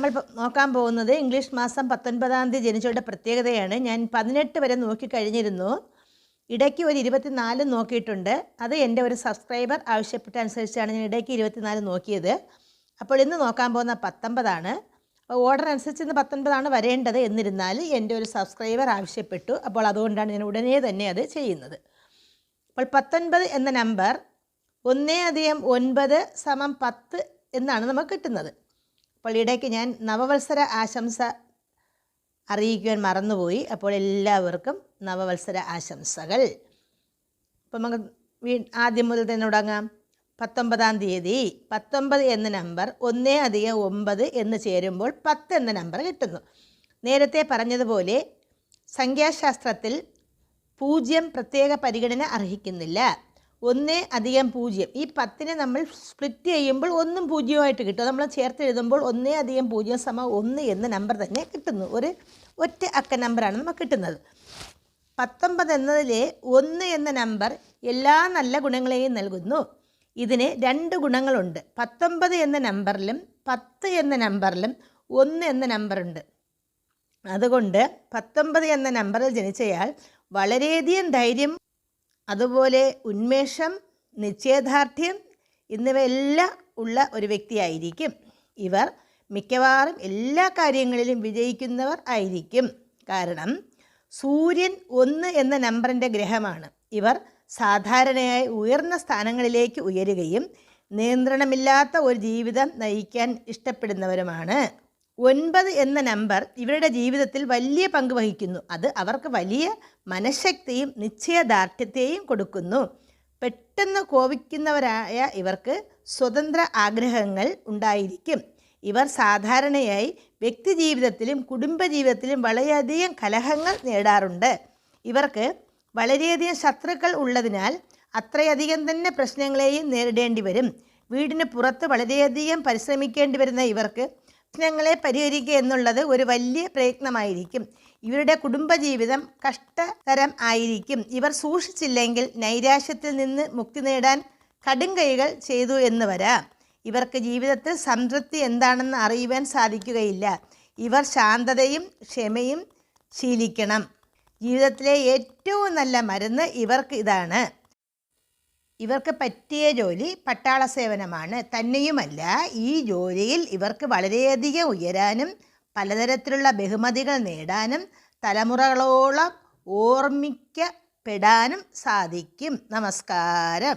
നമ്മൾ നോക്കാൻ പോകുന്നത് ഇംഗ്ലീഷ് മാസം പത്തൊൻപതാം തീയതി ജനിച്ചവരുടെ പ്രത്യേകതയാണ്. ഞാൻ പതിനെട്ട് വരെ നോക്കി കഴിഞ്ഞിരുന്നു. ഇടയ്ക്ക് ഒരു ഇരുപത്തിനാല് നോക്കിയിട്ടുണ്ട്. അത് എന്റെ ഒരു സബ്സ്ക്രൈബർ ആവശ്യപ്പെട്ട അനുസരിച്ചാണ് ഞാൻ ഇടയ്ക്ക് ഇരുപത്തിനാല് നോക്കിയത്. അപ്പോൾ ഇന്ന് നോക്കാൻ പോകുന്ന പത്തൊമ്പതാണ്. ഓർഡർ അനുസരിച്ച് ഇന്ന് പത്തൊൻപതാണ് വരേണ്ടത് എന്നിരുന്നാൽ എന്റെ ഒരു സബ്സ്ക്രൈബർ ആവശ്യപ്പെട്ടു. അപ്പോൾ അതുകൊണ്ടാണ് ഞാൻ ഉടനെ തന്നെ അത് ചെയ്യുന്നത്. അപ്പോൾ പത്തൊൻപത് എന്ന നമ്പർ ഒന്നേ അധികം ഒൻപത് സമം പത്ത് എന്നാണ് നമുക്ക് കിട്ടുന്നത്. അപ്പോൾ ഇടയ്ക്ക് ഞാൻ നവവത്സര ആശംസ അറിയിക്കുവാൻ മറന്നുപോയി. അപ്പോൾ എല്ലാവർക്കും നവവത്സര ആശംസകൾ. അപ്പം നമുക്ക് വീ ആദ്യം മുതൽ തന്നെ തുടങ്ങാം. പത്തൊമ്പതാം തീയതി പത്തൊമ്പത് എന്ന നമ്പർ ഒന്നേ അധികം ഒമ്പത് എന്ന് ചേരുമ്പോൾ പത്ത് എന്ന നമ്പർ കിട്ടുന്നു. നേരത്തെ പറഞ്ഞതുപോലെ സംഖ്യാശാസ്ത്രത്തിൽ പൂജ്യം പ്രത്യേക പരിഗണന അർഹിക്കുന്നില്ല. ഒന്നേ അധികം പൂജ്യം. ഈ പത്തിനെ നമ്മൾ സ്പ്ലിറ്റ് ചെയ്യുമ്പോൾ ഒന്നും പൂജ്യമായിട്ട് കിട്ടും. നമ്മൾ ചേർത്ത് എഴുതുമ്പോൾ ഒന്നേ അധികം പൂജ്യം സമ ഒന്ന് എന്ന നമ്പർ തന്നെ കിട്ടുന്നു. ഒരു ഒറ്റ അക്ക നമ്പറാണ് നമുക്ക് കിട്ടുന്നത്. പത്തൊമ്പത് എന്നതിലെ ഒന്ന് എന്ന നമ്പർ എല്ലാ നല്ല ഗുണങ്ങളെയും നൽകുന്നു. ഇതിന് രണ്ട് ഗുണങ്ങളുണ്ട്. പത്തൊമ്പത് എന്ന നമ്പറിലും പത്ത് എന്ന നമ്പറിലും ഒന്ന് എന്ന നമ്പറുണ്ട് അതുകൊണ്ട് പത്തൊമ്പത് എന്ന നമ്പറിൽ ജനിച്ചയാൾ വളരെയധികം ധൈര്യം അതുപോലെ ഉന്മേഷം നിശ്ചയദാർഢ്യം എന്നിവയെല്ലാം ഉള്ള ഒരു വ്യക്തിയായിരിക്കും. ഇവർ മിക്കവാറും എല്ലാ കാര്യങ്ങളിലും വിജയിക്കുന്നവർ ആയിരിക്കും. കാരണം സൂര്യൻ ഒന്ന് എന്ന നമ്പറിന്റെ ഗ്രഹമാണ്. ഇവർ സാധാരണയായി ഉയർന്ന സ്ഥാനങ്ങളിലേക്ക് ഉയരുകയും നിയന്ത്രണമില്ലാത്ത ഒരു ജീവിതം നയിക്കാൻ ഇഷ്ടപ്പെടുന്നവരുമാണ്. ഒൻപത് എന്ന നമ്പർ ഇവരുടെ ജീവിതത്തിൽ വലിയ പങ്ക് വഹിക്കുന്നു. അത് അവർക്ക് വലിയ മനഃശക്തിയും നിശ്ചയദാർഢ്യത്തെയും കൊടുക്കുന്നു. പെട്ടെന്ന് കോപിക്കുന്നവരായ ഇവർക്ക് സ്വതന്ത്ര ആഗ്രഹങ്ങൾ ഉണ്ടായിരിക്കും. ഇവർ സാധാരണയായി വ്യക്തി വ്യക്തിജീവിതത്തിലും കുടുംബജീവിതത്തിലും വളരെയധികം കലഹങ്ങൾ നേടാറുണ്ട്. ഇവർക്ക് വളരെയധികം ശത്രുക്കൾ ഉള്ളതിനാൽ അത്രയധികം തന്നെ പ്രശ്നങ്ങളെയും നേരിടേണ്ടി വരും. വീടിന് പുറത്ത് വളരെയധികം പരിശ്രമിക്കേണ്ടി വരുന്ന ഇവർക്ക് പ്രശ്നങ്ങളെ പരിഹരിക്കുക എന്നുള്ളത് ഒരു വലിയ പ്രയത്നമായിരിക്കും. ഇവരുടെ കുടുംബജീവിതം കഷ്ടതരം ആയിരിക്കും. ഇവർ സൂക്ഷിച്ചില്ലെങ്കിൽ നൈരാശ്യത്തിൽ നിന്ന് മുക്തി നേടാൻ കടുംകൈകൾ ചെയ്തു എന്ന് വരാം. ഇവർക്ക് ജീവിതത്തിൽ സംതൃപ്തി എന്താണെന്ന് അറിയുവാൻ സാധിക്കുകയില്ല. ഇവർ ശാന്തതയും ക്ഷമയും ശീലിക്കണം. ജീവിതത്തിലെ ഏറ്റവും നല്ല മരുന്ന് ഇവർക്ക് ഇതാണ്. ഇവർക്ക് പറ്റിയ ജോലി പട്ടാള സേവനമാണ്. തന്നെയുമല്ല ഈ ജോലിയിൽ ഇവർക്ക് വളരെയധികം ഉയരാനും പലതരത്തിലുള്ള ബഹുമതികൾ നേടാനും തലമുറകളോളം ഓർമ്മിക്കപ്പെടാനും സാധിക്കും. നമസ്കാരം.